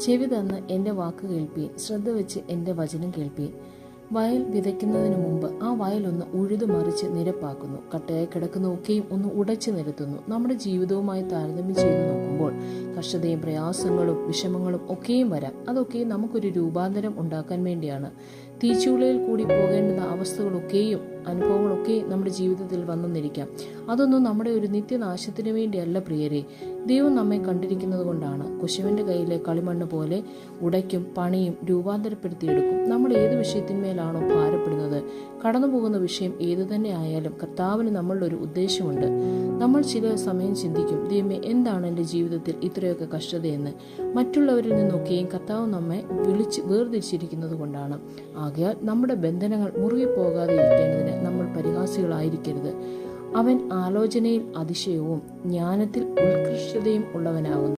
ചെവി തന്ന് എന്റെ വാക്ക് കേൾപ്പീൻ ശ്രദ്ധ വെച്ച് എന്റെ വചനം കേൾപ്പീൻ വയൽ വിതയ്ക്കുന്നതിന് മുമ്പ് ആ വയലൊന്ന് ഉഴുതു മറിച്ച് നിരപ്പാക്കുന്നു. കട്ടയായി കിടക്കുന്ന ഒക്കെയും ഒന്ന് ഉടച്ചു നിരത്തുന്നു. നമ്മുടെ ജീവിതവുമായി താരതമ്യം ചെയ്തു നോക്കുമ്പോൾ കഷ്ടതയും പ്രയാസങ്ങളും വിഷമങ്ങളും ഒക്കെയും വരാം. അതൊക്കെയും നമുക്കൊരു രൂപാന്തരം ഉണ്ടാക്കാൻ വേണ്ടിയാണ്. തീച്ചൂളയിൽ കൂടി പോകേണ്ടുന്ന അവസ്ഥകളൊക്കെയും അനുഭവങ്ങളൊക്കെ നമ്മുടെ ജീവിതത്തിൽ വന്നെന്നിരിക്കാം. അതൊന്നും നമ്മുടെ ഒരു നിത്യനാശത്തിന് വേണ്ടിയല്ല പ്രിയരെ. ദൈവം നമ്മെ കണ്ടിരിക്കുന്നത് കൊണ്ടാണ്. കുശുവിന്റെ കയ്യിലെ കളിമണ്ണ് പോലെ ഉടയ്ക്കും പണിയും രൂപാന്തരപ്പെടുത്തിയെടുക്കും. നമ്മൾ ഏത് വിഷയത്തിന്മേലാണോ ഭാരപ്പെടുന്നത്? കടന്നു പോകുന്ന വിഷയം ഏതു തന്നെ ആയാലും കർത്താവിന് നമ്മളുടെ ഒരു ഉദ്ദേശമുണ്ട്. നമ്മൾ ചില സമയം ചിന്തിക്കും ദൈവമേ എന്താണ് എന്റെ ജീവിതത്തിൽ ഇത്രയൊക്കെ കഷ്ടതയെന്ന്? മറ്റുള്ളവരിൽ നിന്നൊക്കെയും കർത്താവ് നമ്മെ വിളിച്ച് വേർതിരിച്ചിരിക്കുന്നത് കൊണ്ടാണ്. ആകയാൽ നമ്മുടെ ബന്ധനങ്ങൾ മുറുകി പോകാതെ ഇരിക്കേണ്ടതിന് നമ്മൾ പരിഹാസികളായിരിക്കരുത്. അവൻ ആലോചനയിൽ അതിശയവും ജ്ഞാനത്തിൽ ഉത്കൃഷ്ടതയും ഉള്ളവനാകുന്നു.